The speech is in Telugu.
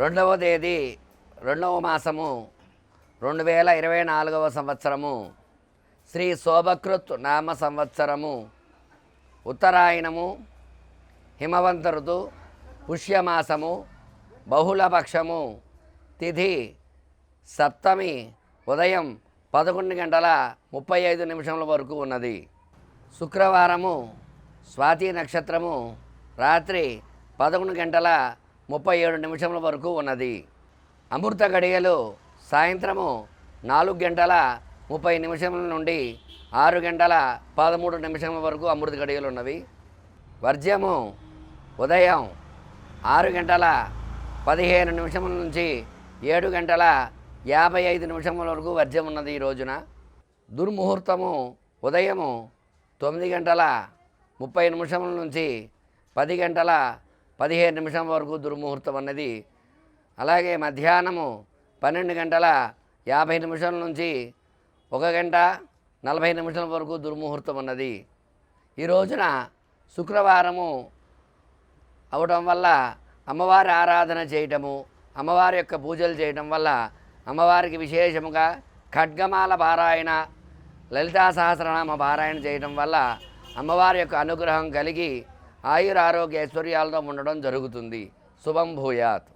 రెండవ తేదీ రెండవ మాసము రెండు వేల ఇరవై నాలుగవ సంవత్సరము శ్రీ శోభకృత్ నామ సంవత్సరము ఉత్తరాయణము హిమవంత ఋతు పుష్యమాసము బహుళపక్షము తిథి సప్తమి ఉదయం పదకొండు గంటల ముప్పై ఐదు నిమిషముల వరకు ఉన్నది. శుక్రవారము స్వాతి నక్షత్రము రాత్రి పదకొండు గంటల ముప్పై ఏడు నిమిషముల వరకు ఉన్నది. అమృత గడియలు సాయంత్రము నాలుగు గంటల ముప్పై నిమిషముల నుండి ఆరు గంటల పదమూడు నిమిషముల వరకు అమృత గడియలు ఉన్నవి. వర్జ్యము ఉదయం ఆరు గంటల పదిహేను నిమిషముల నుంచి ఏడు గంటల యాభై ఐదు నిమిషముల వరకు వర్జ్యం ఉన్నది ఈ రోజున. దుర్ముహూర్తము ఉదయము తొమ్మిది గంటల ముప్పై నిమిషముల నుంచి పది గంటల పదిహేను నిమిషం వరకు దుర్ముహూర్తం అన్నది. అలాగే మధ్యాహ్నము పన్నెండు గంటల యాభై నిమిషాల నుంచి ఒక గంట నలభై నిమిషాల వరకు దుర్ముహూర్తం ఉన్నది ఈ రోజున శుక్రవారము అవడం వల్ల అమ్మవారి ఆరాధన చేయటము అమ్మవారి యొక్క పూజలు చేయటం వల్ల అమ్మవారికి విశేషముగా ఖడ్గమాల పారాయణ లలితా సహస్రనామ పారాయణ చేయటం వల్ల అమ్మవారి యొక్క అనుగ్రహం కలిగి ఆయుర ఆరోగ్య ఐశ్వర్యాలతో ఉండడం జరుగుతుంది. శుభం భూయాత్.